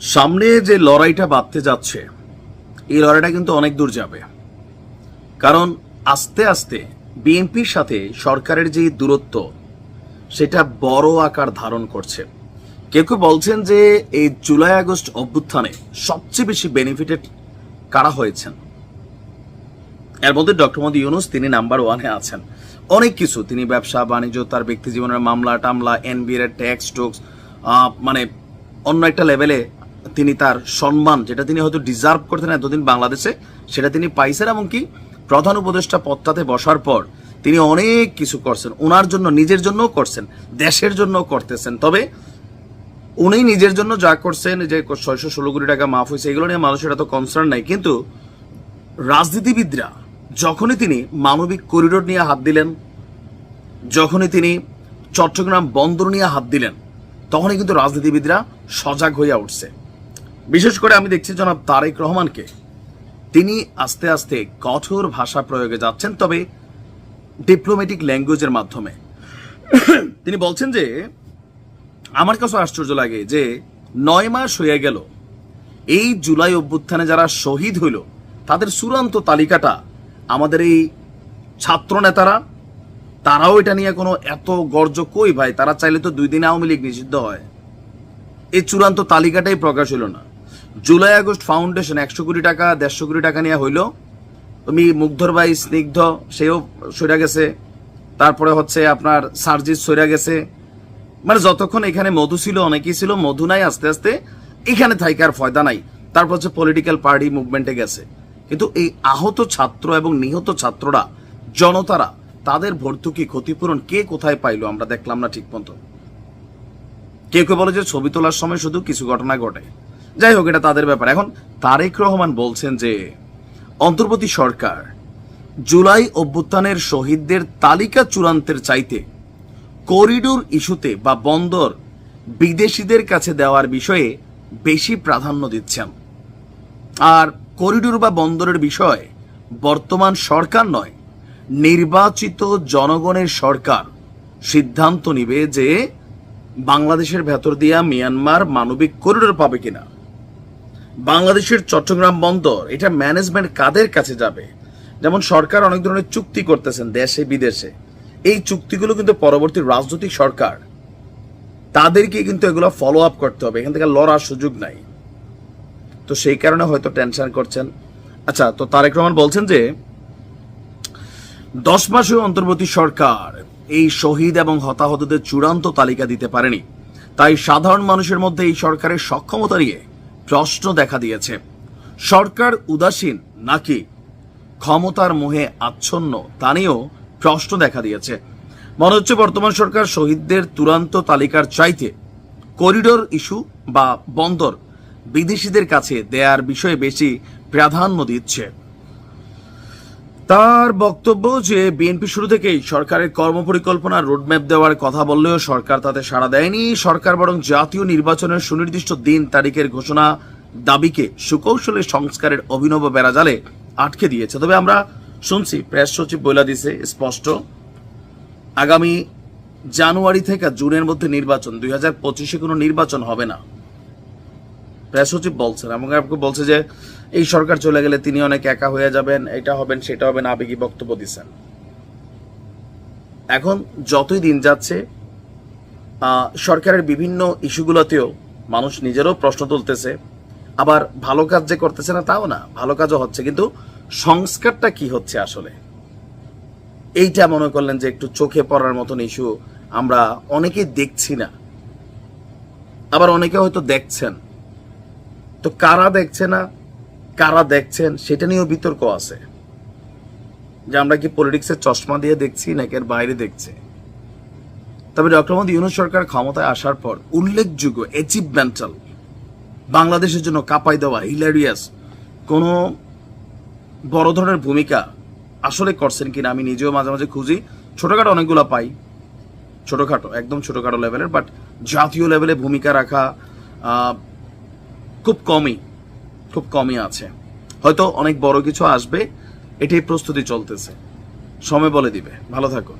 সামনে যে লড়াইটা বাঁধতে যাচ্ছে, এই লড়াইটা কিন্তু অনেক দূর যাবে। কারণ আস্তে আস্তে বিএনপির সাথে সরকারের যে দূরত্ব, সেটা বড় আকার ধারণ করছে। কেউ কেউ বলছেন যে এই জুলাই আগস্ট অভ্যুত্থানে সবচেয়ে বেশি বেনিফিটেড কারা হয়েছেন? এর মধ্যে ডক্টর মোদী ইউনুস, তিনি নাম্বার ওয়ানে আছেন। অনেক কিছু, তিনি ব্যবসা, বাণিজ্য, তার ব্যক্তি জীবনের মামলা, টামলা এনবিএর ট্যাক্স টোক্স মানে অন্য একটা লেভেলে তিনি তার সম্মান, যেটা তিনি হয়তো ডিজার্ভ করতেন এতদিন বাংলাদেশে, সেটা তিনি পাইছেন এবং কি প্রধান উপদেষ্টা পদটাতে বসার পর তিনি অনেক কিছু করছেন। ওনার জন্য, নিজের জন্যও করছেন, দেশের জন্য করতেছেন। তবে উনি নিজের জন্য যা করছেন যে ছয়শো ষোলো কোটি টাকা মাফ হয়েছে, এগুলো নিয়ে মানুষের এত কনসার্ন নাই। কিন্তু রাজনীতিবিদরা, যখনই তিনি মানবিক করিডোর নিয়ে হাত দিলেন, যখনই তিনি চট্টগ্রাম বন্দর নিয়ে হাত দিলেন, তখনই কিন্তু রাজনীতিবিদরা সজাগ হইয়া উঠছে। বিশেষ করে আমি দেখছি জনাব তারেক রহমানকে। তিনি আস্তে আস্তে কঠোর ভাষা প্রয়োগে যাচ্ছেন, তবে ডিপ্লোম্যাটিক ল্যাঙ্গুয়েজের মাধ্যমে। তিনি বলছেন যে, আমার কাছে আশ্চর্য লাগে যে, নয় মাস হয়ে গেল। এই জুলাই অভ্যুত্থানে যারা শহীদ হইল, তাদের চূড়ান্ত তালিকাটা আমাদের এই ছাত্র নেতারা তারাও এটা নিয়ে কোনো এত গর্জ কই ভাই? তারা চাইলে তো দুই দিন আওয়ামী লীগ নিষিদ্ধ হয়। এই চূড়ান্ত তালিকাটাই প্রকাশ হইল না। জুলাই আগস্ট ফাউন্ডেশন একশো কোটি টাকা, দেড়শো কোটি টাকা নিয়ে হইল। তুমি মুগ্ধর ভাই স্নিগ্ধ, সেও সইরা গেছে। তারপরে হচ্ছে আপনার সার্জিস সইরা গেছে। মানে যতক্ষণ এখানে মধু ছিল, অনেকেই ছিল, মধু নাই, আস্তে আস্তে এখানে থাইকার ফয়দা নাই। তারপর হচ্ছে পলিটিক্যাল পার্টি মুভমেন্টে গেছে। কিন্তু এই আহত ছাত্র এবং নিহত ছাত্ররা, জনতারা, তাদের ভর্তুকি ক্ষতিপূরণ কে কোথায় পাইলো আমরা দেখলাম না ঠিক মতো। কেউ কেউ বলে যে ছবি তোলার সময় শুধু কিছু ঘটনা ঘটে। যাই হোক, এটা তাদের ব্যাপার। এখন তারেক রহমান বলছেন যে, অন্তর্বর্তী সরকার জুলাই অভ্যুত্থানের শহীদদের তালিকা চূড়ান্তের চাইতে করিডোর ইস্যুতে বা বন্দর বিদেশিদের কাছে দেওয়ার বিষয়ে বেশি প্রাধান্য দিচ্ছেন আর করিডোর বা বন্দরের বিষয়ে বর্তমান সরকার নয়, নির্বাচিত জনগণের সরকার সিদ্ধান্ত নিবে যে বাংলাদেশের ভেতর দিয়া মিয়ানমার মানবিক করিডোর পাবে কিনা। বাংলাদেশের চট্টগ্রাম বন্দর, এটা ম্যানেজমেন্ট কাদের কাছে যাবে? যেমন সরকার অনেক ধরনের চুক্তি করতেছেন দেশে, বিদেশে। এই চুক্তিগুলো কিন্তু পরবর্তী রাজনৈতিক সরকার। তাদেরকে কিন্তু এগুলো ফলো আপ করতে হবে, এখান থেকে লড়ার সুযোগ নাই। তো সেই কারণে হয়তো টেনশন করছেন। আচ্ছা তো তারেক রহমান বলছেন যে, দশ মাসে অন্তর্বর্তী সরকার এই শহীদ এবং হতাহতদের চূড়ান্ত তালিকা দিতে পারেনি। তাই সাধারণ মানুষের মধ্যে এই সরকারের সক্ষমতা নিয়ে প্রশ্ন দেখা দিয়েছে। সরকার উদাসীন নাকি ক্ষমতার মোহে আচ্ছন্ন তা নিয়েও প্রশ্ন দেখা দিয়েছে। মনে হচ্ছে বর্তমান সরকার শহীদদের চূড়ান্ত তালিকার চাইতে করিডোর ইস্যু বা বন্দর বিদেশিদের কাছে দেয়ার বিষয়ে বেশি প্রাধান্য দিচ্ছে। তার বক্তব্য যে বিএনপি শুরু থেকেই সরকারের কর্মপরিকল্পনা রোডম্যাপ দেওয়ার কথা বললেও সরকার তাতে সাড়া দেয়নি। সরকার বরং জাতীয় নির্বাচনের সুনির্দিষ্ট দিন তারিখের ঘোষণা দাবিকে সুকৌশলে সংস্কারের অভিনব বেড়াজালে আটকে দিয়েছে। তবে আমরা শুনছি, প্রেস সচিব বইলা দিছে, স্পষ্ট। আগামী জানুয়ারি থেকে জুনের মধ্যে নির্বাচন, দুই হাজার পঁচিশে কোনো নির্বাচন হবে না। প্রেস সচিব বলছেন, এবং বলছে যে এই সরকার চলে গেলে তিনি অনেক একা হয়ে যাবেন, এটা হবেন, সেটা হবেন আবেগী বক্তব্য দিচ্ছেন। এখন যতই দিন যাচ্ছে সরকারের বিভিন্ন ইস্যুগুলোতেও মানুষ নিজেরও প্রশ্ন তুলতেছে, আবার ভালো কাজ যে করতেছে না তাও না, ভালো কাজও হচ্ছে, কিন্তু সংস্কারটা কি হচ্ছে আসলে? এইটা মনে করলেন যে একটু চোখে পড়ার মতন ইস্যু আমরা অনেকেই দেখছি না। আবার অনেকে হয়তো দেখছেন। তো কারা দেখছে না? কারা দেখছেন, সেটা নিয়েও বিতর্ক আছে। যে আমরা কি পলিটিক্সের চশমা দিয়ে দেখছি নাকি এর বাইরে দেখছে? তবে ডক্টর মোদী ইউনুস সরকার ক্ষমতায় আসার পর উল্লেখযোগ্য অ্যাচিভমেন্টাল বাংলাদেশের জন্য কাপাই দেওয়া হিলারিয়াস কোনো বড় ধরনের ভূমিকা আসলে করছেন কিনা আমি নিজেও মাঝে মাঝে খুঁজি। ছোটখাটো অনেকগুলো পাই। ছোটখাটো, একদম ছোটখাটো লেভেলের বাট জাতীয় লেভেলে ভূমিকা রাখা খুব কমই। খুব কমই আছে। হয়তো অনেক বড় কিছু আসবে, এটাই প্রস্তুতি চলতেছে। সময় বলে দিবে। ভালো থাকুন।